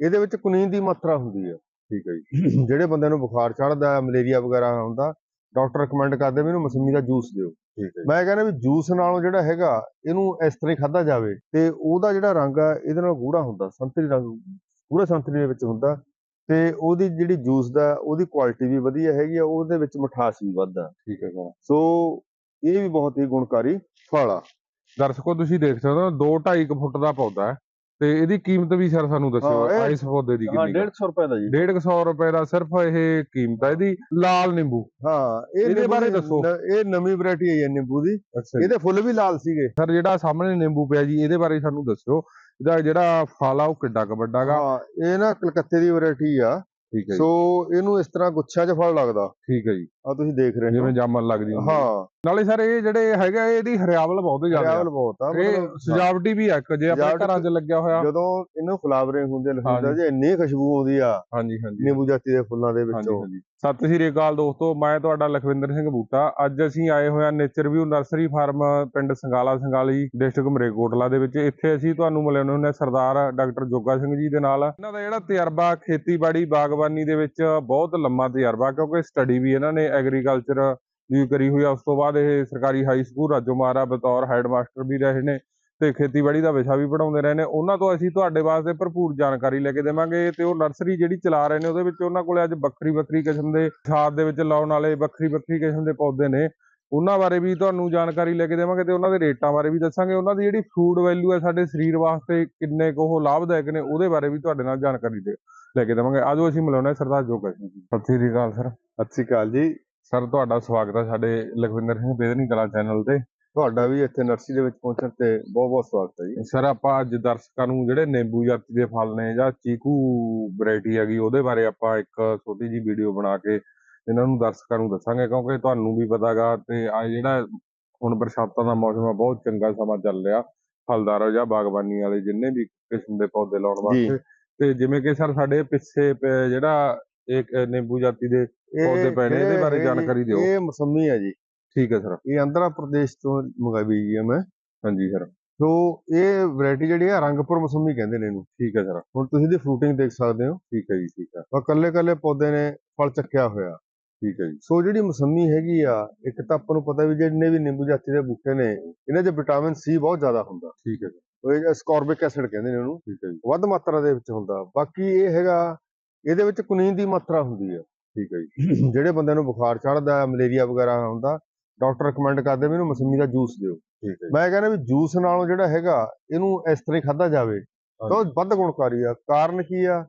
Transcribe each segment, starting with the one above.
ਇਹਦੇ ਵਿੱਚ ਕੁਨੀਨ ਦੀ ਮਾਤਰਾ ਹੁੰਦੀ ਆ ਠੀਕ ਹੈ ਜੀ। ਜਿਹੜੇ ਬੰਦੇ ਨੂੰ ਬੁਖਾਰ ਚੜਦਾ ਮਲੇਰੀਆ ਵਗੈਰਾ ਹੁੰਦਾ ਡਾਕਟਰ ਰეკਮੈਂਡ ਕਰਦੇ ਵੀ ਇਹਨੂੰ ਮਸੰਮੀ ਦਾ ਜੂਸ ਦਿਓ। ਠੀਕ ਹੈ ਮੈਂ ਕਹਿੰਦਾ ਵੀ ਜੂਸ ਨਾਲੋਂ ਜਿਹੜਾ ਹੈਗਾ ਇਹਨੂੰ ਇਸ ਤਰ੍ਹਾਂ ਹੀ ਖਾਦਾ ਜਾਵੇ ਤੇ ਉਹਦਾ ਜਿਹੜਾ ਰੰਗ ਆ ਇਹਦੇ ਨਾਲ ਗੂੜਾ ਹੁੰਦਾ ਸੰਤਰੀ ਰੰਗ ਪੂਰੇ ਸੰਤਰੀ ਦੇ ਵਿੱਚ ਹੁੰਦਾ ਤੇ ਉਹਦੀ ਜਿਹੜੀ ਜੂਸ ਦਾ ਉਹਦੀ ਕੁਆਲਿਟੀ ਵੀ ਵਧੀਆ ਹੈਗੀ ਆ ਉਹਦੇ ਵਿੱਚ ਮਿਠਾਸ ਵੀ ਵੱਧ ਆ। ਠੀਕ ਹੈ ਸਰ ਸੋ ਇਹ ਵੀ ਬਹੁਤ ਹੀ ਗੁਣਕਾਰੀ ਫਲ ਆ ਦਰਸ਼ਕੋ ਤੁਸੀਂ ਦੇਖ ਸਕਦੇ ਹੋ 2 2.5 ਫੁੱਟ ਦਾ ਪੌਦਾ ਹੈ। ਤੇ ਇਹਦੀ ਕੀਮਤ ਵੀ ਸਰ ਸਾਨੂੰ ਦੱਸਿਓ ਹਾਂ, ਇਸ ਪੌਦੇ ਦੀ ਹਾਂ ਕਿੰਨੀ ਕੁ? 150 ਰੁਪਏ ਦਾ ਜੀ। 150 ਰੁਪਏ ਦਾ ਸਿਰਫ ਇਹ ਕੀਮਤ ਹੈ ਇਹਦੀ ਲਾਲ ਨਿੰਬੂ। ਹਾਂ ਇਹ ਇਹਦੇ ਬਾਰੇ ਦੱਸੋ। ਇਹ ਨਵੀਂ ਵੈਰਾਈਟੀ ਆਈ ਹੈ ਨਿੰਬੂ ਦੀ। ਇਹਦੇ ਫੁੱਲ ਵੀ ਲਾਲ ਸੀਗੇ। ਸਰ ਜਿਹੜਾ ਸਾਹਮਣੇ ਨਿੰਬੂ ਪਿਆ ਜੀ ਇਹਦੇ ਬਾਰੇ ਸਾਨੂੰ ਦੱਸਿਓ। ਇਹਦਾ ਜਿਹੜਾ ਫਲ ਆ ਉਹ ਕਿੱਡਾ ਕੁ ਵੱਡਾ ਗਾ? ਹਾਂ ਇਹ ਨਾ ਕਲਕੱਤੇ ਦੀ ਵੈਰਾਈਟੀ ਆ। ਠੀਕ ਹੈ ਸੋ ਇਹਨੂੰ ਇਸ ਤਰ੍ਹਾਂ ਗੁੱਛਾ 'ਚ ਫਲ ਲੱਗਦਾ। ਠੀਕ ਹੈ ਜੀ। ਆ ਤੁਸੀਂ ਦੇਖ ਰਹੇ ਹੋ। ਜਿਵੇਂ ਜਾਮਨ ਲੱਗਦੀ ਹੁੰਦੀ ਹੈ। ਹਾਂ। ਨਾਲੇ ਸਰ ਇਹ ਜਿਹੜੇ ਹੈਗਾ ਇਹਦੀ ਹਰਿਆਵਲ ਬਹੁਤ ਜ਼ਿਆਦਾ ਟਰੈਵਲ ਬਹੁਤ ਆ ਇਹ ਮਤਲਬ ਸਜਾਵਟੀ ਵੀ ਆ ਇੱਕ ਜੇ ਆਪਣੇ ਸਜਾਵਟ- ਘਰਾਂ 'ਚ ਲੱਗਿਆ ਹੋਇਆ। ਜਦੋਂ ਇਹਨੂੰ ਫਲਾਵਰਿੰਗ ਹੁੰਦੇ ਹਾਂਜੀ। ਜੇ ਇੰਨੀ ਖੁਸ਼ਬੂ ਆਉਂਦੀ ਆ। ਹਾਂਜੀ ਹਾਂਜੀ। ਨਿੰਬੂ ਜਾਤੀ ਦੇ ਫੁੱਲਾਂ ਦੇ ਵਿੱਚੋਂ। ਹਾਂਜੀ। ਸਤਿ ਸ਼੍ਰੀ ਅਕਾਲ ਦੋਸਤੋ ਮੈਂ ਤੁਹਾਡਾ ਲਖਵਿੰਦਰ ਸਿੰਘ ਬੂਟਾ। ਅੱਜ ਅਸੀਂ ਆਏ ਹੋਏ ਹਾਂ ਨੇਚਰ ਵਿਊ ਨਰਸਰੀ ਫਾਰਮ ਪਿੰਡ ਸੰਗਾਲਾ ਸੰਗਾਲੀ ਡਿਸਟ੍ਰਿਕਟ ਮਰੇਕੋਟਲਾ ਦੇ ਵਿੱਚ। ਇੱਥੇ ਅਸੀਂ ਤੁਹਾਨੂੰ ਮਿਲਣ ਹੁੰਦੇ ਹਾਂ ਸਰਦਾਰ ਡਾਕਟਰ ਜੋਗਾ ਸਿੰਘ ਜੀ ਦੇ ਨਾਲ। ਇਹਨਾਂ ਦਾ ਜਿਹੜਾ ਤਜਰਬਾ ਖੇਤੀਬਾੜੀ ਬਾਗਬਾਨੀ ਦੇ ਵਿੱਚ ਬਹੁਤ ਲੰਮਾ ਤਜਰਬਾ ਕਿਉਂਕਿ ਸਟੱਡੀ ਵੀ ਇਹਨਾਂ ਨੇ ਐਗਰੀਕਲਚਰ ਦੀ ਕਰੀ ਹੋਈ ਆ। ਉਸ ਤੋਂ ਬਾਅਦ ਇਹ ਸਰਕਾਰੀ ਹਾਈ ਸਕੂਲ ਰਾਜੋਮਾਰਾ ਬਤੌਰ ਹੈਡਮਾਸਟਰ ਵੀ ਰਹੇ ਨੇ ਤੇ ਖੇਤੀਬਾੜੀ ਦਾ ਵਿਸ਼ਾ ਵੀ ਪੜਾਉਂਦੇ ਰਹੇ ਨੇ। ਉਹਨਾਂ ਤੋਂ ਅਸੀਂ ਤੁਹਾਡੇ ਵਾਸਤੇ ਭਰਪੂਰ ਜਾਣਕਾਰੀ ਲੈ ਕੇ ਦੇਵਾਂਗੇ। ਤੇ ਉਹ ਨਰਸਰੀ ਜਿਹੜੀ ਚਲਾ ਰਹੇ ਨੇ, ਉਹਦੇ ਵਿੱਚ ਉਹਨਾਂ ਕੋਲੇ ਅੱਜ ਵੱਖਰੀ ਵੱਖਰੀ ਕਿਸਮ ਦੇ ਖਾਦ ਦੇ ਵਿੱਚ ਲਾਉਣ ਵਾਲੇ ਵੱਖਰੀ ਵੱਖਰੀ ਕਿਸਮ ਦੇ ਪੌਦੇ ਨੇ। ਉਹਨਾਂ ਬਾਰੇ ਵੀ ਤੁਹਾਨੂੰ ਜਾਣਕਾਰੀ ਲੈ ਕੇ ਦੇਵਾਂਗੇ ਤੇ ਉਹਨਾਂ ਦੇ ਰੇਟਾਂ ਬਾਰੇ ਵੀ ਦੱਸਾਂਗੇ। ਉਹਨਾਂ ਦੀ ਜਿਹੜੀ ਫੂਡ ਵੈਲਿਊ ਹੈ ਸਾਡੇ ਸਰੀਰ ਵਾਸਤੇ ਕਿੰਨੇ ਕੁ ਉਹ ਲਾਭਦਾਇਕ ਨੇ, ਉਹਦੇ ਬਾਰੇ ਵੀ ਤੁਹਾਡੇ ਨਾਲ ਜਾਣਕਾਰੀ ਦੇ ਲੈ ਕੇ ਦੇਵਾਂਗੇ। ਆਜੋ ਅਸੀਂ ਮਿਲਾਉਣਾ ਸਰਦਾਰ ਜੋਗਾ ਸਿੰਘ ਜੀ। ਸਤਿ ਸ੍ਰੀ ਅਕਾਲ ਸਰ। ਸਤਿ ਸ਼੍ਰੀ ਅਕਾਲ ਜੀ। ਸਰ ਤੁਹਾਡਾ ਸਵਾਗਤ ਹੈ ਸਾਡੇ ਲਖਵਿੰਦਰ ਸਿੰਘ ਬੇਦਨੀ ਕਲਾ ਚੈਨਲ ਤੇ। ਤੁਹਾਡਾ ਵੀ ਇੱਥੇ ਨਰਸਰੀ ਦੇ ਵਿੱਚ ਪਹੁੰਚਣ ਤੇ ਬਹੁਤ ਬਹੁਤ ਸਵਾਗਤ ਹੈ ਜੀ। ਸਰ ਆਪਾਂ ਅੱਜ ਦਰਸ਼ਕਾਂ ਨੂੰ ਜਿਹੜੇ ਨਿੰਬੂ ਜਾਤੀ ਦੇ ਫਲ ਨੇ ਜਾਂ ਚੀਕੂ ਵੈਰਾਈਟੀ ਹੈਗੀ ਉਹਦੇ ਬਾਰੇ ਆਪਾਂ ਇੱਕ ਛੋਟੀ ਜੀ ਵੀਡੀਓ ਬਣਾ ਕੇ ਇਹਨਾਂ ਨੂੰ ਦਰਸ਼ਕਾਂ ਨੂੰ ਦੱਸਾਂਗੇ ਕਿਉਂਕਿ ਤੁਹਾਨੂੰ ਵੀ ਪਤਾਗਾ ਤੇ ਆ ਜਿਹੜਾ ਹੁਣ ਬਰਸਾਤਾਂ ਦਾ ਮੌਸਮ ਆ ਬਹੁਤ ਚੰਗਾ ਸਮਾਂ ਚੱਲ ਰਿਹਾ। ਫਲਦਾਰ ਜਾਂ ਬਾਗਬਾਨੀ ਵਾਲੇ ਜਿੰਨੇ ਵੀ ਕਿਸਮ ਦੇ ਪੌਦੇ ਲਾਉਣ। ਵਾਸਤੇ। ਤੇ ਜਿਵੇਂ ਕਿ ਸਰ ਸਾਡੇ ਪਿੱਛੇ ਪ- ਜਿਹੜਾ ਇੱਕ ਨਿੰਬੂ ਜਾਤੀ ਦੇ ਪੌਦੇ ਪਏ ਨੇ, ਇਹਦੇ ਇਹ- ਬਾਰੇ ਇਹ- ਜਾਣਕਾਰੀ ਦਿਓ। ਇਹ ਮਸੰਮੀ ਹੈ ਜੀ। ਠੀਕ ਹੈ ਸਰ। ਇਹ ਆਂਧਰਾ ਪ੍ਰਦੇਸ਼ ਤੋਂ ਮੰਗਾਈ ਗਈ ਹੈ ਮੈਂ। ਹਾਂਜੀ ਸਰ। ਸੋ ਇਹ ਵੈਰਾਈਟੀ ਜਿਹੜੀ ਆ ਰੰਗਪੁਰ ਮਸੰਮੀ ਕਹਿੰਦੇ ਨੇ ਇਹਨੂੰ। ਠੀਕ ਹੈ ਸਰ। ਹੁਣ ਤੁਸੀਂ ਇਹਦੀ ਫਰੂਟਿੰਗ ਦੇਖ ਸਕਦੇ ਹੋ। ਠੀਕ ਹੈ ਜੀ ਠੀਕ ਹੈ। ਆ ਕੱਲੇ ਕੱਲੇ ਪੌਦੇ ਨੇ ਫਲ ਚੱਕਿਆ ਹੋਇਆ। ਠੀਕ ਹੈ ਜੀ। ਸੋ ਜਿਹੜੀ ਮਸੰਮੀ ਹੈਗੀ ਆ ਇੱਕ ਤਾਂ ਆਪਾਂ ਨੂੰ ਪਤਾ ਵੀ ਜਿੰਨੇ ਵੀ ਨਿੰਬੂ ਜਾਤੀ ਦੇ ਬੂਟੇ ਨੇ ਇਹਨਾਂ 'ਚ ਵਿਟਾਮਿਨ ਸੀ ਬਹੁਤ ਜ਼ਿਆਦਾ ਹੁੰਦਾ। ਠੀਕ ਹੈ ਜੀ, ਉਹ ਸਕਾਰਬਿਕ ਐਸਿਡ ਕਹਿੰਦੇ ਨੇ ਉਹਨੂੰ ਠੀਕ ਹੈ ਜੀ। ਵੱਧ ਮਾਤਰਾ ਦੇ ਵਿੱਚ ਹੁੰਦਾ। ਬਾਕੀ ਇਹ ਹੈਗਾ ਇਹਦੇ ਵਿੱਚ ਕੁਨੀਨ ਦੀ ਮਾਤਰਾ ਹੁੰਦੀ ਆ। ਠੀਕ ਹੈ ਜੀ। ਜਿਹੜੇ ਬੰਦੇ ਨੂੰ ਬੁਖਾਰ ਚੜਦਾ ਮਲੇਰੀਆ ਵਗੈਰਾ ਹੁੰਦਾ ਡਾਕਟਰ ਰეკਮੈਂਡ ਕਰਦੇ ਵੀ ਇਹਨੂੰ ਮਸੰਮੀ ਦਾ ਜੂਸ ਦਿਓ। ਹੈ ਮੈਂ ਕਹਿੰਦਾ ਵੀ ਜੂਸ ਨਾਲੋਂ ਜਿਹੜਾ ਹੈਗਾ ਇਹਨੂੰ ਇਸ ਤਰ੍ਹਾਂ ਹੀ ਖਾਦਾ ਜਾਵੇ। ਤਾਂ ਵੱਧ ਗੁਣਕਾਰੀ ਆ। ਕਾਰਨ ਕੀ ਆ?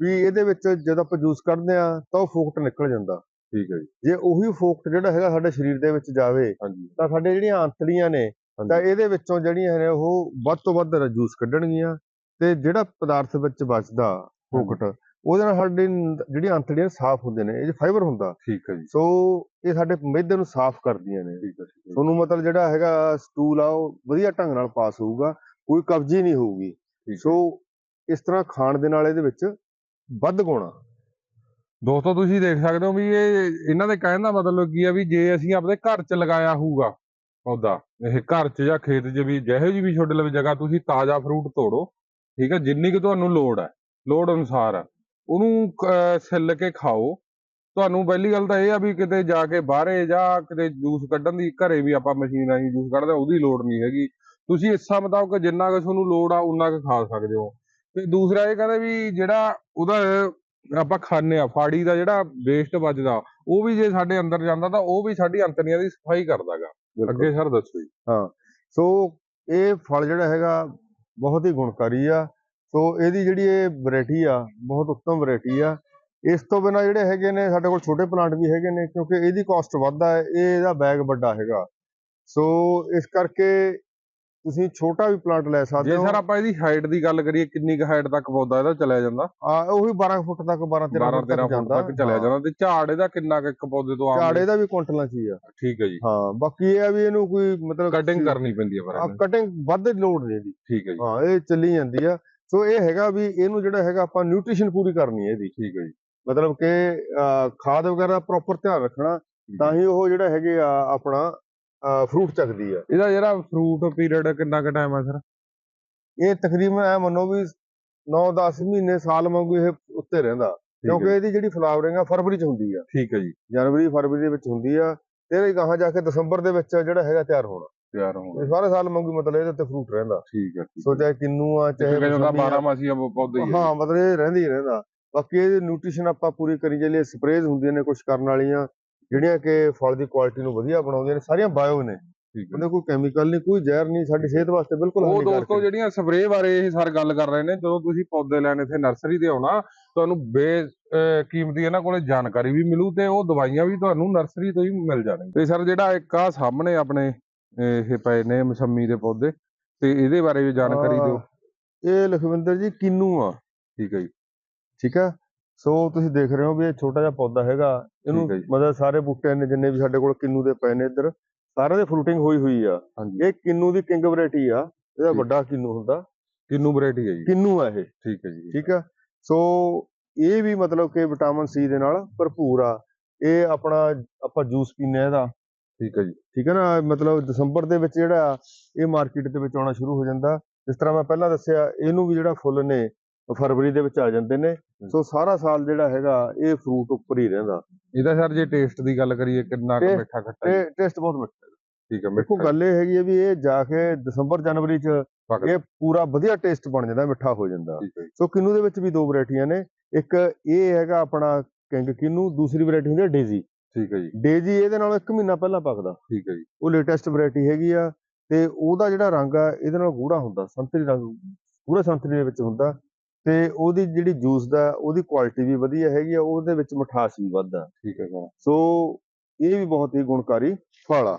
ਵੀ ਇਹਦੇ ਵਿੱਚ ਜਦੋਂ ਆਪਾਂ ਜੂਸ ਕੱਢਦੇ ਆ ਤਾਂ ਉਹ ਫੋਕਟ ਨਿਕਲ ਜਾਂਦਾ। ਠੀਕ ਹੈ ਜੀ। ਜੇ ਉਹੀ ਫੋਕਟ ਜਿਹੜਾ ਹੈਗਾ ਸਾਡੇ ਸਰੀਰ ਦੇ ਵਿੱਚ ਜਾਵੇ ਤਾਂ ਸਾਡੇ ਜਿਹੜੀਆਂ ਆਂਤੜੀਆਂ ਨੇ ਤਾਂ ਇਹਦੇ ਵਿੱਚੋਂ ਜਿਹੜੀਆਂ ਨੇ ਉਹ ਵੱਧ ਤੋਂ ਵੱਧ ਜੂਸ ਕੱਢਣਗੀਆਂ ਤੇ ਜਿਹੜਾ ਪਦਾਰਥ ਵਿੱਚ ਬਚਦਾ ਫੋਕਟ ਉਹਦੇ ਨਾਲ ਸਾਡੀ ਜਿਹੜੀਆਂ ਆਂਤੜੀਆਂ ਸਾਫ਼ ਹੁੰਦੇ ਨੇ ਇਹ ਫਾਈਬਰ ਹੁੰਦਾ। ਠੀਕ ਹੈ ਜੀ। ਸੋ ਇਹ ਸਾਡੇ ਮਿਹਦੇ ਨੂੰ ਸਾਫ਼ ਕਰਦੀਆਂ ਨੇ। ਠੀਕ ਹੈ ਤੁਹਾਨੂੰ ਮਤਲਬ ਜਿਹੜਾ ਹੈਗਾ ਸਟੂਲ ਆ ਉਹ ਵਧੀਆ ਢੰਗ ਨਾਲ ਪਾਸ ਹੋਊਗਾ ਕੋਈ ਕਬਜ਼ੀ ਨਹੀਂ ਹੋਊਗੀ। ਸੋ ਇਸ ਤਰ੍ਹਾਂ ਖਾਣ ਦੇ ਨਾਲ ਇਹਦੇ ਵਿੱਚ ਵੱਧ ਗੁਣ ਦੋਸਤੋ ਤੁਸੀਂ ਦੇਖ ਸਕਦੇ ਹੋ ਵੀ ਇਹ ਇਹਨਾਂ ਦੇ ਕਹਿਣ ਦਾ ਮਤਲਬ ਕੀ ਆ ਵੀ ਜੇ ਅਸੀਂ ਆਪਣੇ ਘਰ 'ਚ ਲਗਾਇਆ ਹੋਊਗਾ ਪੌਦਾ। ਇਹ ਘਰ 'ਚ ਜਾਂ ਖੇਤ 'ਚ ਵੀ ਜਿਹੋ ਜਿਹੀ ਵੀ ਛੋਟੇ ਲਵੇ ਜਗ੍ਹਾ ਤੁਸੀਂ ਤਾਜ਼ਾ ਫਰੂਟ ਤੋੜੋ ਠੀਕ ਹੈ ਜਿੰਨੀ ਕੁ ਤੁਹਾਨੂੰ ਲੋੜ ਹੈ ਲੋੜ ਅਨੁਸਾਰ। ਉਹਨੂੰ ਅਹ, ਛਿੱਲ ਕੇ ਖਾਓ। ਤੁਹਾਨੂੰ ਪਹਿਲੀ ਗੱਲ ਤਾਂ ਇਹ ਆ ਵੀ ਕਿਤੇ ਜਾ ਕੇ ਬਾਹਰੇ ਜਾਂ ਕਿਤੇ ਜੂਸ ਕੱਢਣ ਦੀ ਘਰੇ ਵੀ ਆਪਾਂ ਮਸ਼ੀਨ ਆਈ ਜੂਸ ਕੱਢਦੇ ਉਹਦੀ ਲੋੜ ਨਹੀਂ ਹੈਗੀ। ਤੁਸੀਂ ਹਿੱਸਾ ਮੁਤਾਬਕ ਜਿੰਨਾ ਕੁ ਤੁਹਾਨੂੰ ਲੋੜ ਆ ਉਨਾ ਕੁ ਖਾ ਸਕਦੇ ਹੋ। ਤੇ ਦੂਸਰਾ ਇਹ ਕਹਿੰਦੇ ਵੀ ਜਿਹੜਾ ਉਹਦਾ ਆਪਾਂ ਖਾਂਦੇ ਆ ਫਾੜੀ ਦਾ ਜਿਹੜਾ ਵੇਸਟ ਬਚਦਾ ਉਹ ਵੀ ਜੇ ਸਾਡੇ ਅੰਦਰ ਜਾਂਦਾ ਤਾਂ ਉਹ ਵੀ ਸਾਡੀ ਅੰਤਰੀਆਂ ਦੀ ਸਫ਼ਾਈ ਕਰਦਾਗਾ। ਅੱਗੇ ਸਰ ਦੱਸੋ ਜੀ। ਸੋ ਇਹ ਫਲ ਜਿਹੜਾ ਹੈਗਾ ਬਹੁਤ ਹੀ ਗੁਣਕਾਰੀ ਆ। ਸੋ ਇਹਦੀ ਜਿਹੜੀ ਇਹ ਵੈਰਾਈਟੀ ਆ ਬਹੁਤ ਉੱਤਮ ਵੈਰਾਈਟੀ ਆ। ਇਸ ਤੋਂ ਬਿਨਾਂ ਜਿਹੜੇ ਹੈਗੇ ਨੇ ਸਾਡੇ ਕੋਲ ਛੋਟੇ ਪਲਾਂਟ ਵੀ ਹੈਗੇ ਨੇ ਕਿਉਂਕਿ ਇਹਦੀ ਕਾਸਟ ਵੱਧ ਆ ਇਹ ਇਹਦਾ ਬੈਗ ਵੱਡਾ ਹੈਗਾ। ਸੋ ਇਸ ਕਰਕੇ ਤੁਸੀਂ ਛੋਟਾ ਵੀ ਪਲਾਂਟ ਲੈ ਸਕਦੇ ਜੇ ਹੋ। ਸਰ ਆਪਾਂ ਇਹਦੀ ਹਾਈਟ ਦੀ ਗੱਲ ਕਰੀਏ ਕਿੰਨੀ ਕੁ ਹਾਈਟ ਤੱਕ ਪੌਦਾ ਇਹਦਾ ਚਲਿਆ ਜਾਂਦਾ? ਆ ਉਹੀ 12 ਫੁੱਟ ਤੱਕ 12 13 12 ਫੁੱਟ 13 ਤੱਕ ਫੁੱਟ ਜਾਂਦਾ। ਤੱਕ ਚਲਿਆ। ਜਾਂਦਾ ਤੇ ਝਾੜ ਇਹਦਾ ਕਿੰਨਾ ਕੁ ਇੱਕ ਪੌਦੇ ਤੋਂ ਆਮ ਝਾੜੇ ਦਾ ਵੀ ਕੁਇੰਟਲਾਂ ਚ ਹੀ ਆ। ਠੀਕ ਹੈ ਜੀ। ਹਾਂ ਬਾਕੀ ਇਹ ਆ ਵੀ ਇਹਨੂੰ ਕੋਈ ਮਤਲਬ ਕਟਿੰਗ ਕਰਨੀ ਪੈਂਦੀ ਹੈ ਪਰ। ਕਟਿੰਗ ਵੱਧ ਲੋਡ ਨਹੀਂ ਇਹਦੀ। ਠੀਕ ਹੈ ਜੀ। ਹਾਂ ਇਹ ਚੱਲੀ ਜਾਂਦੀ ਆ। ਸੋ ਇਹ ਹੈਗਾ ਵੀ ਇਹਨੂੰ ਜਿਹੜਾ ਹੈਗਾ ਆਪਾਂ ਨਿਊਟ੍ਰੀਸ਼ਨ ਪੂਰੀ ਕਰਨੀ ਹੈ ਇਹਦੀ। ਠੀਕ ਹੈ ਜੀ। ਮਤਲਬ ਕਿ ਖਾਦ ਵਗੈਰਾ ਪ੍ਰੋਪਰ ਧਿਆਨ ਰੱਖਣਾ ਤਾਂ ਹੀ ਉਹ ਜਿਹੜਾ ਹੈਗੇ ਆ ਆਪਣਾ ਫਰੂਟ ਚੱਕਦੀ ਆ। ਇਹਦਾ ਜਿਹੜਾ ਫਰੂਟ ਪੀਰੀਅਡ ਕਿੰਨਾ ਕੁ ਟਾਈਮ ਹੈ ਸਰ ਇਹ ਤਕਰੀਬਨ ਐ ਮੰਨੋ ਵੀ 9-10 ਮਹੀਨੇ ਸਾਲ ਵਾਂਗੂ ਇਹ ਉੱਤੇ ਰਹਿੰਦਾ। ਕਿਉਂਕਿ ਇਹਦੀ ਜਿਹੜੀ ਫਲਾਵਰਿੰਗ ਆ ਫਰਵਰੀ ਚ ਹੁੰਦੀ ਆ। ਠੀਕ ਹੈ ਜੀ। ਜਨਵਰੀ ਫਰਵਰੀ ਦੇ ਵਿੱਚ ਹੁੰਦੀ ਆ ਤੇ ਇਹ ਗਾਹਾਂ ਜਾ ਕੇ ਦਸੰਬਰ ਦੇ ਵਿੱਚ ਜਿਹੜਾ ਹੈਗਾ ਤਿਆਰ ਹੋਣਾ। ਤਿਆਰ ਹੋਣਾ। ਇਹ ਸਾਰੇ ਸਾਲ ਵਾਂਗੂ ਮਤਲਬ ਇਹਦੇ ਉੱਤੇ ਫਰੂਟ ਰਹਿੰਦਾ। ਠੀਕ ਹੈ ਸੋ ਚਾਹੇ ਕਿੰਨੂ ਆ ਚਾਹੇ ਆ। 12 ਮਾਸੀ ਪੌਦੇ ਹੀ ਆ। ਹਾਂ ਮਤਲਬ ਇਹ ਰਹਿੰਦੀ ਰਹਿੰਦਾ। ਬਾਕੀ ਇਹਦੀ ਨਿਊਟ੍ਰੀਸ਼ਨ ਆਪਾਂ ਪੂਰੀ ਕਰੀ ਚੱਲੀਏ ਸਪਰੇਜ਼ ਹੁੰਦੀਆਂ ਨੇ ਕੁਝ ਕਰਨ ਵਾਲੀਆਂ। ਜਿਹੜੀਆਂ ਕਿ ਫਲ ਦੀ ਕੁਆਲਿਟੀ ਨੂੰ ਵਧੀਆ ਬਣਾਉਂਦੀਆਂ ਨੇ ਸਾਰੀਆਂ ਬਾਇਓ ਨੇ। ਉਹਦੇ ਕੋਈ ਕੈਮੀਕਲ ਨਹੀਂ ਕੋਈ ਜ਼ਹਿਰ ਨਹੀਂ ਸਾਡੀ ਸਿਹਤ ਵਾਸਤੇ ਬਿਲਕੁਲ ਉਹ ਦੋਸਤੋ। ਜਿਹੜੀਆਂ ਸਪਰੇਅ ਬਾਰੇ ਇਹ ਸਰ ਗੱਲ ਕਰ ਰਹੇ ਨੇ ਜਦੋਂ ਤੁਸੀਂ ਪੌਦੇ ਲੈਣ ਇੱਥੇ ਨਰਸਰੀ ਤੇ ਆਉਣਾ ਤੁਹਾਨੂੰ ਬੇ ਕੀਮਤੀ ਇਹਨਾਂ ਕੋਲੇ ਜਾਣਕਾਰੀ ਵੀ ਮਿਲੂ ਤੇ ਉਹ ਦਵਾਈਆਂ ਵੀ ਤੁਹਾਨੂੰ ਨਰਸਰੀ ਤੋਂ ਹੀ ਮਿਲ ਜਾਣਗੀਆਂ। ਤੇ ਸਰ ਜਿਹੜਾ ਇੱਕ ਆ ਸਾਹਮਣੇ ਆਪਣੇ ਇਹ ਪਏ ਨੇ ਮਸੰਮੀ ਦੇ ਪੌਦੇ ਤੇ ਇਹਦੇ ਬਾਰੇ ਵੀ ਜਾਣਕਾਰੀ ਦਿਓ। ਇਹ ਲਖਵਿੰਦਰ ਜੀ ਕਿੰਨੂ ਆ। ਠੀਕ ਹੈ ਜੀ। ਠੀਕ ਆ? ਸੋ ਤੁਸੀਂ ਦੇਖ ਰਹੇ ਹੋ ਵੀ ਇਹ ਛੋਟਾ ਜਿਹਾ ਪੌਦਾ ਹੈਗਾ ਇਹਨੂੰ ਠੀਕ ਹੈ ਜੀ। ਮਤਲਬ ਸਾਰੇ ਬੂਟੇ ਨੇ ਜਿੰਨੇ ਵੀ ਸਾਡੇ ਕੋਲ ਕਿੰਨੂ ਦੇ ਪਏ ਨੇ ਇੱਧਰ ਸਾਰਿਆਂ ਦੇ ਫਰੂਟਿੰਗ ਹੋਈ ਹੋਈ ਆ। ਹਾਂਜੀ। ਇਹ ਕਿੰਨੂ ਦੀ ਕਿੰਗ ਵੈਰਾਈਟੀ ਆ। ਇਹਦਾ ਠੀਕ। ਵੱਡਾ ਕਿੰਨੂ ਹੁੰਦਾ। ਕਿੰਨੂ ਵੈਰਾਈਟੀ ਹੈ ਜੀ। ਕਿੰਨੂ ਆ ਇਹ। ਠੀਕ ਹੈ ਜੀ। ਠੀਕ ਆ। ਸੋ ਇਹ ਵੀ ਮਤਲਬ ਕਿ ਵਿਟਾਮਿਨ ਸੀ ਦੇ ਨਾਲ ਭਰਪੂਰ ਆ। ਇਹ ਆਪਣਾ ਆਪਾਂ ਜੂਸ ਪੀਨੇ ਆ ਇਹਦਾ। ਠੀਕ ਹੈ ਜੀ। ਠੀਕ ਹੈ ਨਾ? ਮਤਲਬ ਦਸੰਬਰ ਦੇ ਵਿੱਚ ਜਿਹੜਾ ਇਹ ਮਾਰਕੀਟ ਦੇ ਵਿੱਚ ਆਉਣਾ ਸ਼ੁਰੂ ਹੋ ਜਾਂਦਾ। ਜਿਸ ਤਰ੍ਹਾਂ ਮੈਂ ਪਹਿਲਾਂ ਦੱਸਿਆ ਇਹਨੂੰ ਵੀ ਜਿਹੜਾ ਫੁੱਲ ਨੇ ਫਰਵਰੀ ਦੇ ਵਿੱਚ ਆ ਜਾਂਦੇ ਨੇ। ਸੋ ਸਾਰਾ ਸਾਲ ਜਿਹੜਾ ਹੈਗਾ ਇਹ ਫਰੂਟ ਉੱਪਰ ਹੀ ਰਹਿੰਦਾ। ਇਹਦਾ ਸਰ ਜੇ ਟੇਸਟ ਦੀ ਗੱਲ ਕਰੀਏ ਕਿੰਨਾ ਕੁ ਮਿੱਠਾ ਖੱਟਾ? ਤੇ ਟੇਸਟ ਬਹੁਤ ਮਿੱਠਾ ਹੈ। ਠੀਕ ਹੈ ਮਿੱਠਾ ਗੱਲ ਇਹ ਹੈਗੀ ਹੈ ਵੀ ਇਹ ਜਾ ਕੇ ਦਸੰਬਰ ਜਨਵਰੀ ਚ। ਇਹ ਪੂਰਾ ਵਧੀਆ ਟੇਸਟ ਬਣ ਜਾਂਦਾ ਮਿੱਠਾ ਹੋ ਜਾਂਦਾ। ਹੈ ਸੋ ਕਿੰਨੂ ਦੇ ਵਿੱਚ ਵੀ ਦੋ ਵੈਰਾਈਟੀਆਂ ਨੇ। ਇੱਕ ਇਹ ਹੈਗਾ ਆਪਣਾ ਕਿੰਗ ਕਿੰਨੂ ਦੂਸਰੀ ਵੈਰਾਈਟੀ ਹੁੰਦੀ ਹੈ ਡੇਜ਼ੀ। ਠੀਕ ਹੈ ਜੀ। ਡੇਜ਼ੀ ਇਹਦੇ ਨਾਲੋਂ 1 ਮਹੀਨਾ ਪਹਿਲਾਂ ਪੱਕਦਾ। ਠੀਕ ਹੈ ਜੀ। ਉਹ ਲੇਟੈਸਟ ਵੈਰਾਈਟੀ ਹੈਗੀ ਆ ਤੇ ਉਹਦਾ ਜਿਹੜਾ ਰੰਗ ਆ ਇਹਦੇ ਨਾਲ ਗੂੜਾ ਹੁੰਦਾ। ਸੰਤਰੀ ਰੰਗ ਗੂੜਾ ਸੰਤਰੀ ਦੇ ਵਿੱਚ ਹੁੰਦਾ। ਤੇ ਉਹਦੀ ਜਿਹੜੀ ਜੂਸ ਦਾ ਉਹਦੀ ਕੁਆਲਿਟੀ ਵੀ ਵਧੀਆ ਹੈਗੀ ਆ ਉਹਦੇ ਵਿੱਚ ਮਿਠਾਸ ਵੀ ਵੱਧ ਆ। ਠੀਕ ਹੈ ਸਰ ਸੋ ਇਹ ਵੀ ਬਹੁਤ ਹੀ ਗੁਣਕਾਰੀ ਫਲ ਆ।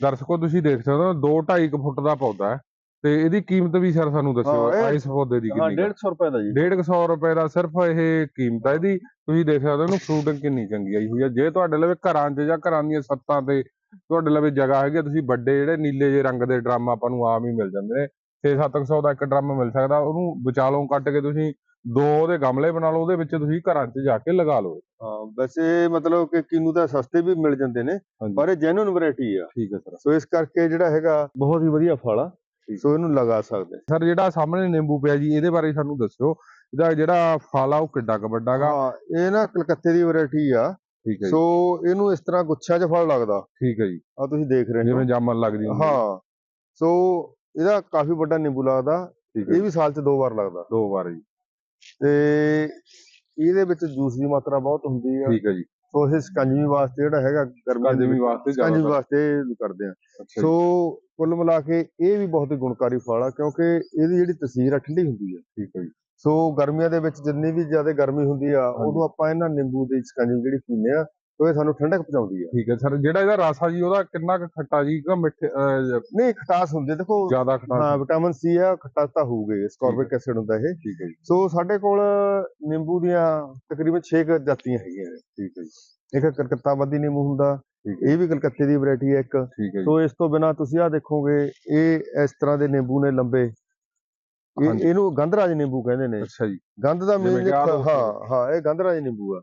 ਦਰਸ਼ਕੋ ਤੁਸੀਂ ਦੇਖ ਸਕਦੇ ਹੋ 2 2.5 ਫੁੱਟ ਦਾ ਪੌਦਾ ਹੈ ਤੇ ਇਹਦੀ ਕੀਮਤ ਵੀ ਸਰ ਸਾਨੂੰ ਦੱਸਿਓ ਹਾਂ, ਇਹ- ਇਸ ਪੌਦੇ ਦੀ ਹਾਂ ਕਿੰਨੀ ਕੁ? 150 ਰੁਪਏ ਦਾ ਜੀ। 150 ਰੁਪਏ ਦਾ ਸਿਰਫ ਇਹ ਕੀਮਤ ਹੈ ਇਹਦੀ। ਤੁਸੀਂ ਦੇਖ ਸਕਦੇ ਹੋ ਇਹਨੂੰ ਫਰੂਟਿੰਗ ਕਿੰਨੀ ਚੰਗੀ ਆਈ ਹੋਈ ਹੈ ਜੇ ਤੁਹਾਡੇ ਲਵੇ ਘਰਾਂ 'ਚ ਜਾਂ ਘਰਾਂ ਦੀਆਂ ਛੱਤਾਂ ਤੇ ਤੁਹਾਡੇ ਲਵੇ ਜਗ੍ਹਾ ਹੈਗੀ ਆ, ਤੁਸੀਂ ਵੱਡੇ ਜਿਹੜੇ ਨੀਲੇ ਜਿਹੇ ਰੰਗ ਦੇ ਡਰਮ ਆਪਾਂ ਨੂੰ ਆਮ ਹੀ ਮਿਲ ਜਾਂਦੇ ਨੇ 6-700 ਦਾ ਇੱਕ ਡਰਮ ਮਿਲ ਸਕਦਾ ਉਹਨੂੰ ਵਿਚਾਲੋਂ ਕੱਟ ਕੇ ਤੁਸੀਂ ਦੋ ਉਹਦੇ ਗਮਲੇ ਬਣਾ ਲਓ ਉਹਦੇ ਵਿੱਚ ਤੁਸੀਂ ਘਰਾਂ 'ਚ ਜਾ ਕੇ ਲਗਾ ਲਓ। ਹਾਂ ਵੈਸੇ ਮਤਲਬ ਕਿ ਕਿੰਨੂ ਤਾਂ ਸਸਤੇ ਵੀ ਮਿਲ ਜਾਂਦੇ ਨੇ ਪਰ ਇਹ ਜੈਨੂਨ ਵੈਰਾਈਟੀ ਆ। ਠੀਕ ਹੈ ਸਰ। ਸੋ ਇਸ ਕਰਕੇ ਜਿਹੜਾ ਹੈਗਾ ਬਹੁਤ ਹੀ ਵਧੀਆ ਫਲ ਆ। ਸੋ ਇਹਨੂੰ ਲਗਾ ਸਕਦੇ। ਸਰ ਜਿਹੜਾ ਸਾਹਮਣੇ ਨਿੰਬੂ ਪਿਆ ਜੀ ਇਹਦੇ ਬਾਰੇ ਸਾਨੂੰ ਦੱਸਿਓ। ਇਹਦਾ ਜਿਹੜਾ ਫਲ ਆ ਉਹ ਕਿੱਡਾ ਕੁ ਵੱਡਾ ਗਾ? ਹਾਂ ਇਹ ਨਾ ਕਲਕੱਤੇ ਦੀ ਵੈਰਾਈਟੀ ਆ। ਠੀਕ ਹੈ ਸੋ ਇਹਨੂੰ ਇਸ ਤਰ੍ਹਾਂ ਗੁੱਛਾ 'ਚ ਫਲ ਲੱਗਦਾ। ਠੀਕ ਹੈ ਜੀ। ਆ ਤੁਸੀਂ ਦੇਖ ਰਹੇ ਹੋ। ਜਿਵੇਂ ਜਾਮਨ ਲੱਗਦੀ। ਹਾਂ। ਸੋ ਇਹਦਾ ਕਾਫੀ ਵੱਡਾ ਨਿੰਬੂ ਲੱਗਦਾ ਠੀਕ ਹੈ ਇਹ ਵੀ ਸਾਲ 'ਚ ਦੋ ਵਾਰ ਲੱਗਦਾ। ਦੋ ਵਾਰ ਜੀ। ਤੇ ਇਹਦੇ ਵਿੱਚ ਜੂਸ ਦੀ ਮਾਤਰਾ ਬਹੁਤ ਹੁੰਦੀ ਆ। ਠੀਕ ਹੈ ਜੀ। ਸੋ ਇਹ ਸਕੰਜਵੀ ਵਾਸਤੇ ਜਿਹੜਾ ਹੈਗਾ ਦੇ ਵਿੱਚ ਵਾਸਤੇ ਸਕੰਜਵੀ। ਵਾਸਤੇ ਕਰਦੇ ਆ। ਸੋ ਕੁੱਲ ਮਿਲਾ ਕੇ ਇਹ ਵੀ ਬਹੁਤ ਹੀ ਗੁਣਕਾਰੀ ਫਲ ਆ ਕਿਉਂਕਿ ਇਹਦੀ ਜਿਹੜੀ ਤਸੀਰ ਆ ਠੰਡੀ ਹੁੰਦੀ ਆ। ਠੀਕ ਹੈ ਜੀ। ਸੋ ਗਰਮੀਆਂ ਦੇ ਵਿੱਚ ਜਿੰਨੀ ਵੀ ਜ਼ਿਆਦਾ ਗਰਮੀ ਹੁੰਦੀ ਆ। ਉਦੋਂ ਆਪਾਂ ਇਹਨਾਂ ਨਿੰਬੂ ਦੀ ਸਕੰਜਵੀ ਜਿਹੜੀ ਪੀਂਦੇ ਆ ਇਹ ਸਾਨੂੰ ਠੰਡਕ ਪਹੁੰਚਾਉਂਦੀ ਆ। ਠੀਕ ਹੈ ਸਰ ਜਿਹੜਾ ਇਹਦਾ ਰਸ ਆ ਜੀ ਉਹਦਾ ਕਿੰਨਾ ਕੁ ਖੱਟਾ ਜੀ? ਕਿ ਮਿੱਠੇ ਨਹੀਂ ਖਟਾਸ ਹੁੰਦੀ ਦੇਖੋ ਜ਼ਿਆਦਾ ਖੱਟਾ ਹਾਂ ਵਿਟਾਮਿਨ ਸੀ ਆ ਖਟਾਸ ਤਾਂ ਹੋਊਗੀ ਸਕਾਰਬਿਕ ਐਸਿਡ ਹੁੰਦਾ ਇਹ। ਠੀਕ ਹੈ ਜੀ। ਸੋ ਸਾਡੇ ਕੋਲ ਨਿੰਬੂ ਦੀਆਂ ਤਕਰੀਬਨ 6 ਜਾਤੀਆਂ ਹੈਗੀਆਂ ਠੀਕ ਹੈ ਜੀ। ਇੱਕ ਕਲਕੱਤਾ ਬੱਦੀ ਨਿੰਬੂ ਹੁੰਦਾ ਇਹ ਵੀ ਕਲਕੱਤੇ ਦੀ ਵੈਰਾਈਟੀ ਹੈ ਇੱਕ ਸੋ ਇਸ ਤੋਂ ਬਿਨਾ ਤੁਸੀਂ ਆ ਦੇਖੋਗੇ ਇਹ ਇਸ ਤਰ੍ਹਾਂ ਦੇ ਨਿੰਬੂ ਨੇ ਲੰਬੇ। ਇਹਨੂੰ ਗੰਧਰਾਜ ਨਿੰਬੂ ਕਹਿੰਦੇ ਨੇ। ਅੱਛਾ ਜੀ। ਗੰਧ ਦਾ ਮੀਨ ਹਾਂ। ਹਾਂ ਇਹ ਗੰਧਰਾਜ ਨਿੰਬੂ ਆ।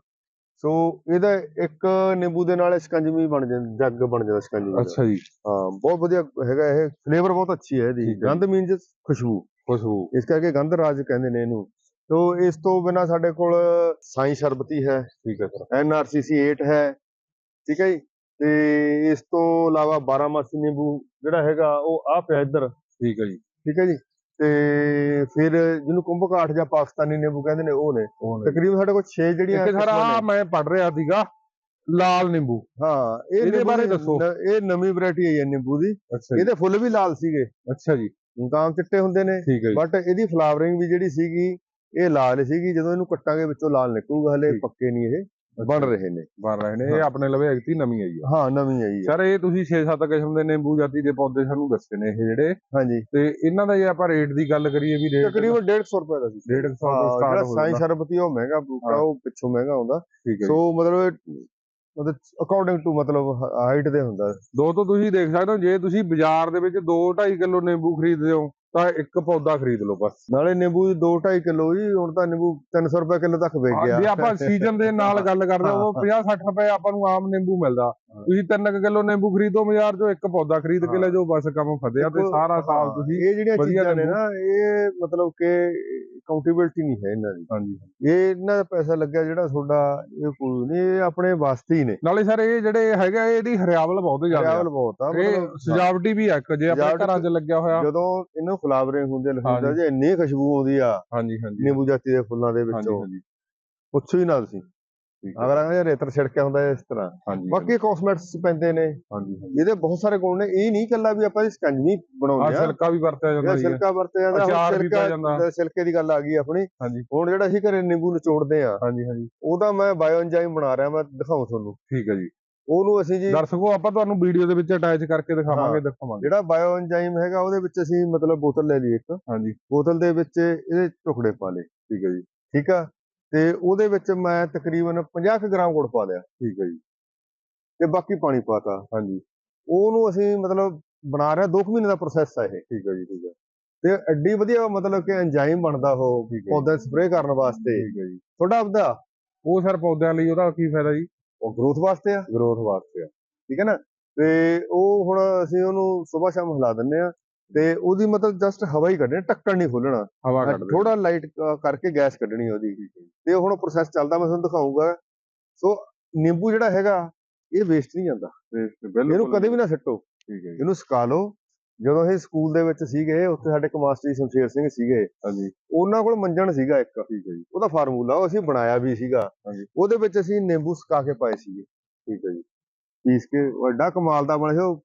ਸੋ ਇਹਦਾ ਇੱਕ ਨਿੰਬੂ ਦੇ ਨਾਲ ਸਕੰਜਮੀ ਬਣ ਜਾਂਦਾ ਜੱਗ ਬਣ ਜਾਂਦਾ ਸਕੰਜਮੀ ਦਾ। ਅੱਛਾ ਜੀ। ਹਾਂ ਬਹੁਤ ਵਧੀਆ ਹੈਗਾ ਇਹ। ਫਲੇਵਰ ਬਹੁਤ ਅੱਛੀ ਹੈ ਇਹਦੀ। ਗੰਧ ਮੀਨਸ ਖੁਸ਼ਬੂ। ਖੁਸ਼ਬੂ। ਇਸ ਕਰਕੇ ਗੰਧ ਰਾਜ ਕਹਿੰਦੇ ਨੇ ਇਹਨੂੰ। ਤੋ ਇਸ ਤੋਂ ਬਿਨਾ ਸਾਡੇ ਕੋਲ ਸਾਈ ਸ਼ਰਬਤੀ ਹੈ ਠੀਕ ਹੈ ਸਰ। ਐਨਆਰਸੀਸੀ 8 ਹੈ। ਠੀਕ ਹੈ ਜੀ? ਤੇ ਇਸ ਤੋਂ ਇਲਾਵਾ 12 ਮਾਸੀ ਨਿੰਬੂ ਜਿਹੜਾ ਹੈਗਾ ਉਹ ਆ ਪਿਆ ਇੱਧਰ। ਠੀਕ ਹੈ ਜੀ। ਠੀਕ ਹੈ ਜੀ? ਤੇ ਫਿਰ ਜਿਹਨੂੰ ਕੁੰਭਕਾਠ ਜਾਂ ਪਾਕਿਸਤਾਨੀ ਨਿੰਬੂ ਕਹਿੰਦੇ ਨੇ ਉਹ ਨੇ। ਉਹ ਨੇ। ਤਕਰੀਬਨ ਸਾਡੇ ਕੋਲ 6 ਜਿਹੜੀਆਂ ਇੱਕ ਸਰ ਆ। ਮੈਂ ਪੜ ਰਿਹਾ ਸੀਗਾ ਲਾਲ ਨਿੰਬੂ। ਹਾਂ ਇਹ ਇਹਦੇ ਬਾਰੇ ਦੱਸੋ। ਇਹ ਨਵੀਂ ਵੈਰਾਈਟੀ ਹੈ ਨਿੰਬੂ ਦੀ। ਇਹਦੇ ਫੁੱਲ ਵੀ ਲਾਲ ਸੀਗੇ। ਅੱਛਾ ਜੀ। ਕਾਮ ਚਿੱਟੇ ਹੁੰਦੇ ਨੇ। ਬਟ ਇਹਦੀ ਫਲਾਵਰਿੰਗ ਵੀ ਜਿਹੜੀ ਸੀਗੀ ਇਹ ਲਾਲ ਸੀਗੀ। ਜਦੋਂ ਇਹਨੂੰ ਕੱਟਾਂਗੇ ਵਿੱਚੋਂ ਲਾਲ ਨਿਕਲੂਗਾ ਹਲੇ। ਪੱਕੇ ਨਹੀਂ ਇਹ। ਬਣ ਰਹੇ ਨੇ। ਬਣ ਰਹੇ ਨੇ ਇਹ ਹਾਂ। ਆਪਣੇ ਲਵੇ ਐਗਤੀ ਨਵੀਂ ਆਈ ਆ। ਹਾਂ ਨਵੀਂ ਆਈ ਹੈ ਸਰ ਇਹ ਤੁਸੀਂ 6-7 ਕਿਸਮ ਦੇ ਨਿੰਬੂ ਜਾਤੀ ਦੇ ਪੌਦੇ ਸਾਨੂੰ ਦੱਸੇ ਨੇ ਇਹ ਜਿਹੜੇ। ਹਾਂਜੀ। ਤੇ ਇਹਨਾਂ ਦਾ ਜੇ ਆਪਾਂ ਰੇਟ ਦੀ ਗੱਲ ਕਰੀਏ ਵੀ ਰੇਟ ਤਕਰੀਬਨ 150 ਰੁਪਏ ਦਾ ਸੀ। 150 ਤੋਂ ਹਾਂ, ਸਟਾਰਟ ਹੋ ਸਾਈ ਸ਼ਰਬਤੀ ਉਹ ਮਹਿੰਗਾ ਬੂਟਾ ਹਾਂ। ਉਹ ਪਿੱਛੋਂ ਮਹਿੰਗਾ ਆਉਂਦਾ ਹੈ ਸੋ ਮਤਲਬ ਮਤਲਬ ਅਕੋਰਡਿੰਗ ਟੂ ਮਤਲਬ ਹਾਈਟ ਦੇ ਹੁੰਦਾ। ਦੋ ਤੋਂ ਤੁਸੀਂ ਦੇਖ ਸਕਦੇ ਹੋ ਜੇ ਤੁਸੀਂ ਬਾਜ਼ਾਰ ਦੇ ਵਿੱਚ 2-2.5 ਕਿਲੋ ਨਿੰਬੂ ਖਰੀਦਦੇ ਹੋ ਤਾਂ ਇੱਕ ਪੌਦਾ ਖਰੀਦ ਲਓ ਬਸ। ਨਾਲੇ ਨਿੰਬੂ 2 2.5 ਕਿਲੋ ਜੀ ਹੁਣ ਤਾਂ ਨਿੰਬੂ 300 ਰੁਪਏ ਕਿਲੋ ਤੱਕ ਵਿਕ ਗਿਆ। ਜੇ ਆਪਾਂ ਸੀਜ਼ਨ ਦੇ ਨਾਲ ਗੱਲ ਕਰਦੇ ਉਹ 50-60 ਰੁਪਏ ਆਪਾਂ ਨੂੰ ਆਮ ਨਿੰਬੂ ਮਿਲਦਾ। ਤੁਸੀਂ 3 ਕਿਲੋ ਨਿੰਬੂ ਖਰੀਦੋ ਬਾਜ਼ਾਰ ਚੋਂ ਇੱਕ ਪੌਦਾ ਖਰੀਦ ਕੇ। ਲੈ ਜਾਓ ਬਸ ਕੰਮ ਫਤਿਆ ਤੇ ਸਾਰਾ ਸਾਲ ਤੁਸੀਂ ਇਹ ਜਿਹੜੀਆਂ ਚੀਜ਼ਾਂ ਨੇ ਨਾ ਇਹ ਮਤਲਬ ਕਿ ਕਾਊਂਟੇਬਿਲਟੀ ਨਹੀਂ ਹੈ ਇਹਨਾਂ ਦੀ। ਹਾਂਜੀ ਇਹ ਇਹਨਾਂ ਦਾ ਪੈਸਾ ਲੱਗਿਆ ਜਿਹੜਾ ਤੁਹਾਡਾ ਇਹ ਕੋਈ ਨਹੀਂ ਇਹ ਆਪਣੇ ਵਾਸਤੇ ਹੀ ਨੇ। ਨਾਲੇ ਸਰ ਇਹ ਜਿਹੜੇ ਹੈਗਾ ਇਹਦੀ ਹਰਿਆਵਲ ਬਹੁਤ ਜ਼ਿਆਦਾ ਟਰੈਵਲ ਬਹੁਤ ਆ ਇਹ ਸਜਾਵਟੀ ਵੀ ਆ ਇੱਕ ਜੇ ਆਪਣੇ ਘਰਾਂ 'ਚ ਲੱਗਿਆ ਹੋਇਆ। ਜਦੋਂ ਇਹਨੂੰ ਫਲਾਵਰਿੰਗ ਹੁੰਦੇ ਹਾਂਜੀ। ਜੀ ਇੰਨੀ ਖੁਸ਼ਬੂ ਆਉਂਦੀ ਆ ਹਾਂਜੀ ਹਾਂਜੀ। ਨਿੰਬੂ ਜਾਤੀ ਦੇ ਫੁੱਲਾਂ ਦੇ ਹਾਂਜੀ ਵਿੱਚੋਂ ਹਾਂਜੀ। ਪੁੱਛੋ ਹੀ ਨਾ ਤੁਸੀਂ। ਹੈ। ਅਗਰ ਆਂਗੇ ਰੇਤਰ ਛਿੜਕਿਆ ਹੁੰਦਾ ਇਸ ਤਰ੍ਹਾਂ। ਹਾਂਜੀ ਬਾਕੀ ਕਾਸਮੈਟਿਕਸ ਪੈਂਦੇ ਨੇ। ਹਾਂਜੀ ਇਹਦੇ ਬਹੁਤ ਸਾਰੇ ਗੁਣ ਨੇ। ਇਹ ਨਹੀਂ ਕੱਲਾ ਵੀ ਆਪਾਂ ਇਹ ਸਕੰਜਵੀ ਆ ਬਣਾਉਂਦੇ ਆ। ਸਿਲਕਾ ਵੀ ਵਰਤਿਆ ਜਾਂਦਾ ਜੀ। ਸਿਲਕਾ ਵਰਤਿਆ ਜਾਂਦਾ। ਸਿਲਕਾ ਸਿਲਕੇ ਦੀ ਗੱਲ ਆ ਗਈ ਆਪਣੀ। ਹਾਂਜੀ। ਹੁਣ ਜਿਹੜਾ ਅਸੀਂ ਘਰੇ ਨਿੰਬੂ ਨਿਚੋੜਦੇ ਆ ਹਾਂਜੀ ਹਾਂਜੀ। ਉਹਦਾ ਮੈਂ ਬਾਇਓ ਐਂਜ਼ਾਈਮ ਬਣਾ ਰਿਹਾ ਮੈਂ ਦਿਖਾਉਂ ਤੁਹਾਨੂੰ। ਠੀਕ ਹੈ ਜੀ। ਉਹਨੂੰ ਅਸੀਂ ਜੀ ਦਰਸ਼ਕੋ ਆਪਾਂ ਤੁਹਾਨੂੰ ਵੀਡੀਓ ਦੇ ਵਿੱਚ ਅਟੈਚ ਕਰਕੇ ਦਿਖਾਵਾਂਗੇ ਦਿਖਾਵਾਂਗੇ ਜਿਹੜਾ ਬਾਇਓ ਐਂਜ਼ਾਈਮ ਹੈਗਾ ਉਹਦੇ ਵਿੱਚ ਅਸੀਂ ਮਤਲਬ ਬੋਤਲ ਲੈ ਲਈ ਇੱਕ। ਹਾਂਜੀ। ਬੋਤਲ ਦੇ ਵਿੱਚ ਇਹਦੇ ਟੁਕੜੇ ਪਾ ਲਏ। ਠੀਕ ਹੈ ਜੀ। ਠੀਕ ਆ? ਤੇ ਉਹਦੇ ਵਿੱਚ ਮੈਂ ਤਕਰੀਬਨ 50 ਕੁ ਗ੍ਰਾਮ ਗੁੜ ਪਾ ਲਿਆ। ਠੀਕ ਹੈ ਜੀ। ਤੇ ਬਾਕੀ ਪਾਣੀ ਪਾਤਾ ਹਾਂਜੀ। ਉਹਨੂੰ ਅਸੀਂ ਮਤਲਬ ਬਣਾ ਰਿਹਾ 2 ਮਹੀਨੇ ਦਾ ਪ੍ਰੋਸੈਸ ਆ ਇਹ। ਠੀਕ ਹੈ ਜੀ ਠੀਕ ਹੈ। ਤੇ ਐਡੀ ਵਧੀਆ ਮਤਲਬ ਕਿ ਐਂਜ਼ਾਈਮ ਬਣਦਾ ਉਹ ਹੈ ਪੌਦੇ ਸਪਰੇਅ ਕਰਨ ਵਾਸਤੇ। ਠੀਕ ਹੈ ਜੀ। ਤੁਹਾਡਾ ਆਪਦਾ? ਉਹ ਸਰ ਪੌਦਿਆਂ ਲਈ ਉਹਦਾ ਕੀ ਫਾਇਦਾ ਜੀ? ਉਹ ਗਰੋਥ ਵਾਸਤੇ ਆ। ਗਰੋਥ ਵਾਸਤੇ ਆ। ਠੀਕ ਹੈ ਨਾ? ਤੇ ਉਹ ਹੁਣ ਅਸੀਂ ਉਹਨੂੰ ਸਵੇਰ ਸ਼ਾਮ ਹਿਲਾ ਦਿੰਨੇ ਆ। ਤੇ ਉਹਦੀ ਮਤਲਬ ਜਸਟ ਹਵਾ ਹੀ ਕੱਢਣੀ ਟੱਕਣ ਨਹੀਂ ਖੋਲਣਾ ਹਵਾ ਕੱਢ ਥੋੜਾ ਲਾਈਟ ਕਰਕੇ ਗੈਸ ਕੱਢਣੀ ਉਹਦੀ। ਤੇ ਹੁਣ ਪ੍ਰੋਸੈਸ ਚੱਲਦਾ ਮੈਂ ਤੁਹਾਨੂੰ ਦਿਖਾਉਂਗਾ ਸੋ ਨਿੰਬੂ ਜਿਹੜਾ ਹੈਗਾ ਇਹ ਵੇਸਟ ਨਹੀਂ ਜਾਂਦਾ। ਇਹਨੂੰ ਕਦੇ ਵੀ ਨਾ ਸਿੱਟੋ। ਇਹਨੂੰ ਸੁਕਾ ਲਓ। ਜਦੋਂ ਇਹ ਸਕੂਲ ਦੇ ਵਿੱਚ ਸੀਗੇ ਉੱਥੇ ਸਾਡੇ ਇੱਕ ਮਾਸਟਰ ਜੀ ਸ਼ਮਸ਼ੇਰ ਸਿੰਘ ਸੀਗੇ। ਹਾਂਜੀ। ਉਹਨਾਂ ਕੋਲ ਮੰਜਣ ਸੀਗਾ ਇੱਕ। ਠੀਕ ਹੈ ਜੀ। ਉਹਦਾ ਫਾਰਮੂਲਾ ਉਹ ਅਸੀਂ ਬਣਾਇਆ ਵੀ ਸੀਗਾ। ਹਾਂਜੀ। ਉਹਦੇ ਵਿੱਚ ਅਸੀਂ ਨਿੰਬੂ ਸੁਕਾ ਕੇ ਪਾਏ ਸੀਗੇ। ਠੀਕ ਹੈ ਜੀ। ਪੀਸ ਕੇ ਵੱਡਾ ਕਮਾਲ ਦਾ ਬਣਿਆ ਉਹ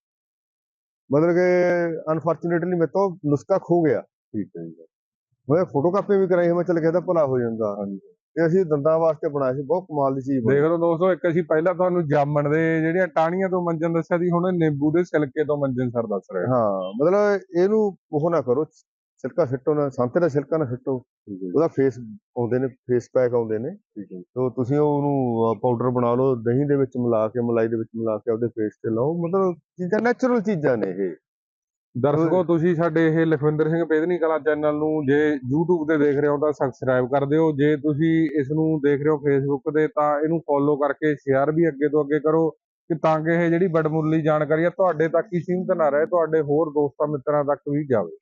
ਮਤਲਬ ਕਿ ਅਨਫੋਰਚੂਨੇਟਲੀ ਮੇਰੇ ਤੋਂ ਨੁਸਖਾ ਖੋ ਗਿਆ ਠੀਕ ਹੈ ਜੀ। ਮੈਂ ਫੋਟੋ ਕਾਪੀ ਵੀ ਕਰਾਈ ਮੈਂ ਚੱਲ ਕਹਿੰਦਾ ਭਲਾ ਹੋ ਜਾਂਦਾ। ਹਾਂਜੀ। ਤੇ ਅਸੀਂ ਦੰਦਾਂ ਵਾਸਤੇ ਬਣਾਇਆ ਸੀ ਬਹੁਤ ਕਮਾਲ ਦੀ ਚੀਜ਼ ਦੇਖ ਲਓ ਦੋਸਤੋ ਇੱਕ ਅਸੀਂ ਪਹਿਲਾਂ ਤੁਹਾਨੂੰ ਜਾਮਣ ਦੇ ਜਿਹੜੀਆਂ ਟਾਹਣੀਆਂ ਤੋਂ ਮੰਜਨ ਦੱਸਿਆ ਸੀ ਹੁਣ ਨਿੰਬੂ ਦੇ ਸਿਲਕੇ ਤੋਂ ਮੰਜਨ ਸਰ ਦੱਸ ਰਹੇ ਹਾਂ ਮਤਲਬ ਇਹਨੂੰ ਉਹ ਨਾ ਕਰੋ ਸਿਲਕਾ ਸਿੱਟੋ ਨਾ ਸੰਤਰੇ ਦਾ ਸਿਲਕਾ ਨਾ ਸਿੱਟੋ ਉਹਦਾ ਫੇਸ ਆਉਂਦੇ ਨੇ ਫੇਸ ਪੈਕ ਆਉਂਦੇ ਨੇ। ਤੋ ਤੁਸੀਂ ਉਹਨੂੰ ਪਾਊਡਰ ਬਣਾ ਲਓ ਦਹੀਂ ਦੇ ਵਿੱਚ ਮਿਲਾ ਕੇ ਮਲਾਈ ਦੇ ਵਿੱਚ ਮਿਲਾ ਕੇ ਉਹਦੇ ਫੇਸ ਤੇ ਲਾਓ। ਮਤਲਬ ਚੀਜ਼ਾਂ ਨੈਚੁਰਲ ਚੀਜ਼ਾਂ ਨੇ ਇਹ। ਦਰਸ਼ਕੋ ਤੁਸੀਂ ਸਾਡੇ ਇਹ ਲਖਵਿੰਦਰ ਸਿੰਘ ਬੇਦਨੀ ਕਲਾ ਚੈਨਲ ਨੂੰ ਜੇ YouTube ਤੇ ਦੇਖ ਰਹੇ ਹੋ ਤਾਂ ਸਬਸਕ੍ਰਾਈਬ ਕਰ ਦਿਓ। ਜੇ ਤੁਸੀਂ ਇਸ ਨੂੰ ਦੇਖ ਰਹੇ ਹੋ Facebook ਤੇ ਤਾਂ ਇਹਨੂੰ ਫੋਲੋ ਕਰਕੇ ਸ਼ੇਅਰ ਵੀ ਅੱਗੇ ਤੋਂ ਅੱਗੇ ਕਰੋ ਕਿ ਤਾਂ ਕਿ ਇਹ ਜਿਹੜੀ ਵਡਮੁੱਲੀ ਜਾਣਕਾਰੀ ਆ ਤੁਹਾਡੇ ਤੱਕ ਹੀ ਸੀਮਿਤ ਨਾ ਰਹੇ ਤੁਹਾਡੇ ਹੋਰ ਦੋਸਤਾਂ ਮਿੱਤਰਾਂ ਤੱਕ ਵੀ ਜਾਵੇ।